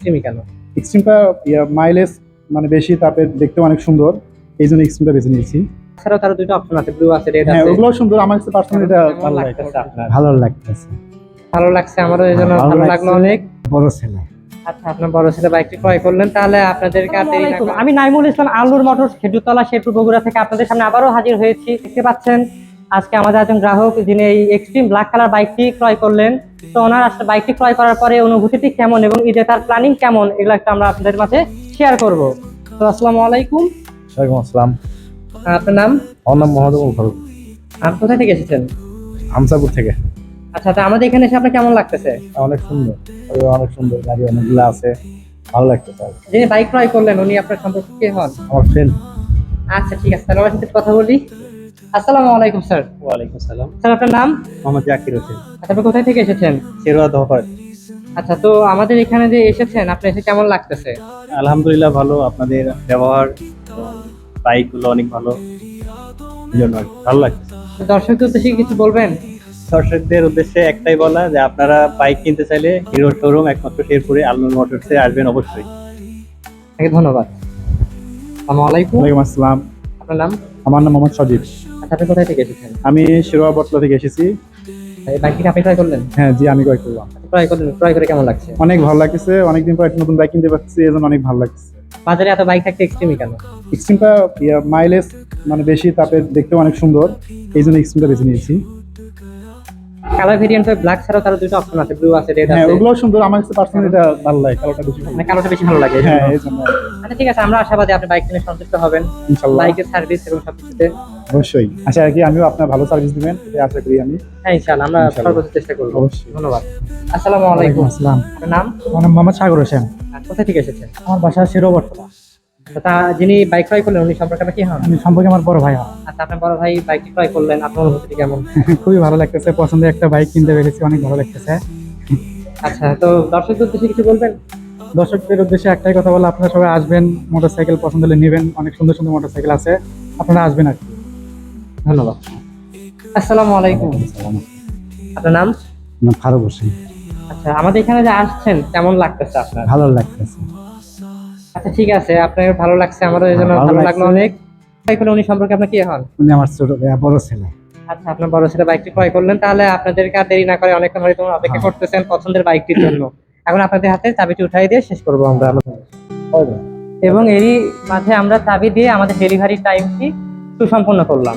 এক্সট্রিমই কেন? এক্সট্রিমটা মাইলেজ মানে বেশি তারপরে দেখতে অনেক সুন্দর। এই জন্য এক্সট্রিমটা বেছে নিয়েছি। এছাড়াও তারও দুটো অপশন আছে ব্লু আছে রেড হ্যাঁ আছে। ওগুলো সুন্দর। আমার কাছে পার্সোনালি এটা ভালো লাগে লাগতেছে আপনার? ভালো লাগতেছে। ভালো লাগছে আমারও এই জন্য ভালো লাগল অনেক। বড় ছেলে। আচ্ছা আপনার বড় ছেলে বাইকটি ক্রয় করলেন তাহলে আপনাদেরকে আর দেরি না করে- আমি নাইমুল ইসলাম আলুর মোটরস খেজুরতলা শেরপুর বগুড়া থেকে আপনাদের সামনে আবারও হাজির হয়েছি। দেখতে পাচ্ছেন আজকে আমাদের একজন গ্রাহক যিনি এই এক্সট্রিম ব্ল্যাক কালার বাইকটি ক্রয় করলেন তো ওনার আসলে বাইকটি ক্রয় করার পরে অনুভূতিটি কেমন এবং ঈদে তার প্ল্যানিং কেমন এগুলো একটা আমরা আপনাদের মাঝে শেয়ার করব। তো আসসালামু আলাইকুম। ওয়ালাইকুম আসসালাম। আপনার নাম? আমার নাম মোহাম্মদ ফারুক। আপনি কোথায় থেকে এসেছেন? হামসাপুর থেকে। আচ্ছা তো আমাদের এখানে এসে আপনার কেমন লাগতেছে? অনেক সুন্দর। অনেক সুন্দর। গাড়ি অনেকগুলো আছে। ভালো লাগতেছে যিনি বাইক ক্রয় করলেন উনি আপনার সম্পর্কে কে হন? আমার ফ্রেন্ড আচ্ছা ঠিক আছে। তাহলে আমার সাথে কথা বলি। আসসালামু আলাইকুম স্যার। ওয়ালাইকুম আসসালাম। স্যার আপনার নাম? মোহাম্মদ জাকির হোসেন। আচ্ছা আপনি কোথায় থেকে এসেছেন? চেরোয়া দহপাট আচ্ছা তো আমাদের এখানে যে এসেছেন আপনি এসে কেমন লাগতেছে? আলহামদুলিল্লাহ ভালো আপনাদের ব্যবহার বাইকগুলো অনেক ভালো। জন্য ভালো লাগছে। দর্শকদের উদ্দেশ্যে কিছু বলবেন? দর্শকদের উদ্দেশ্যে একটাই বলা যে আপনারা বাইক কিনতে চাইলে হিরো শোরুম একমাত্র শেরপুরে আলনুর মোটরসে আসবেন অবশ্যই। আপনাকে ধন্যবাদ। আসসালামু আলাইকুম। ওয়ালাইকুম আসসালাম। আপনার নাম? আমার নাম মোহাম্মদ সজীব। আপনি কোথায় থেকে এসেছেন? আমি শিরোয়া বটলা থেকে এসেছি। এই বাইকটি আপনি ক্রয় করলেন? হ্যাঁ জি আমি করলাম। ক্রয় করলেন ক্রয় করে কেমন লাগছে? অনেক ভালো অনেকদিন পর একটা নতুন বাইক কিনতে পারছি এই জন্য অনেক ভালো লাগছে বাজারে এত বাইক থাকতে এক্সট্রিমই কেন? এক্সট্রিমটা মাইলেজ মানে বেশি তারপরে দেখতে অনেক সুন্দর এই জন্য এক্সট্রিমটা বেছে নিয়েছি। কালার ভেরিয়েন্ট ব্ল্যাক ছাড়াও তারও দুটো অপশন আছে ব্লু আছে রেড হ্যাঁ ওগুলো সুন্দর আমার কাছে পার্সোনালি এটা ভালো লাগে কালোটা বেশি ভালো মানে কালোটা বেশি ভালো লাগে হ্যাঁ এই জন্য। আচ্ছা ঠিক আছে আমরা আশাবাদী আপনি বাইক কিনে সন্তুষ্ট হবেন। ইনশাল্লাহ। বাইকের সার্ভিস এবং সবকিছুতে। অবশ্যই। আশা রাখি আমিও আপনার ভালো সার্ভিস দিবেন আশা করি আমি। হ্যাঁ ইনশাআল্লাহ আমরা। সর্বোচ্চ চেষ্টা করব। অবশ্যই। ধন্যবাদ। আসসালামু আলাইকুম। আসসালাম। নাম? আমার নাম মোহাম্মদ সাগর হোসেন। আর কোথা থেকে এসেছেন? আমার বাসা আচ্ছা, তা যিনি বাইক ক্রয় করলেন উনি সম্পর্কে আপনার কি হন আমি সম্পর্কে আমার বড় ভাই হন। আচ্ছা আপনার বড় ভাই বাইকটি ক্রয় করলেন আপনার অনুভূতি কেমন? খুবই ভালো লাগতেছে। পছন্দের একটা বাইক কিনতে পেরেছি অনেক ভালো লাগতেছে। আচ্ছা তো দর্শকদের উদ্দেশ্যে কিছু বলবেন? দর্শকদের উদ্দেশ্যে একটাই কথা বলে আপনারা সবাই আসবেন মোটরসাইকেল পছন্দ হলে নেবেন। অনেক সুন্দর সুন্দর মোটরসাইকেল আছে। আপনারা আসবেন আর কি। ধন্যবাদ। আসসালামু আলাইকুম। আপনার নাম? ফারুক হোসেন। আচ্ছা আমাদের এখানে যে আসছেন কেমন লাগতেছে আপনার? ভালো লাগতেছে। আচ্ছা ঠিক আছে আপনার ভালো লাগছে আমারও এই জন্য ভালো ভালো লাগল অনেক। ক্রয় করলে উনি সম্পর্কে আপনার কি হন? উনি আমার ছোট বড় ছেলে। আচ্ছা আপনার বড় ছেলে বাইকটি ক্রয় করলেন তাহলে আপনাদেরকে আর দেরি না করে অনেকক্ষণ হয়তো অপেক্ষা করতেছেন পছন্দের বাইকটির জন্য। এখন আপনাদের হাতে চাবিটি উঠাই দিয়ে শেষ করব আমরা। এবং এরই মাঝে আমরা চাবি দিয়ে আমাদের ডেলিভারি টাইমটি সুসম্পন্ন করলাম।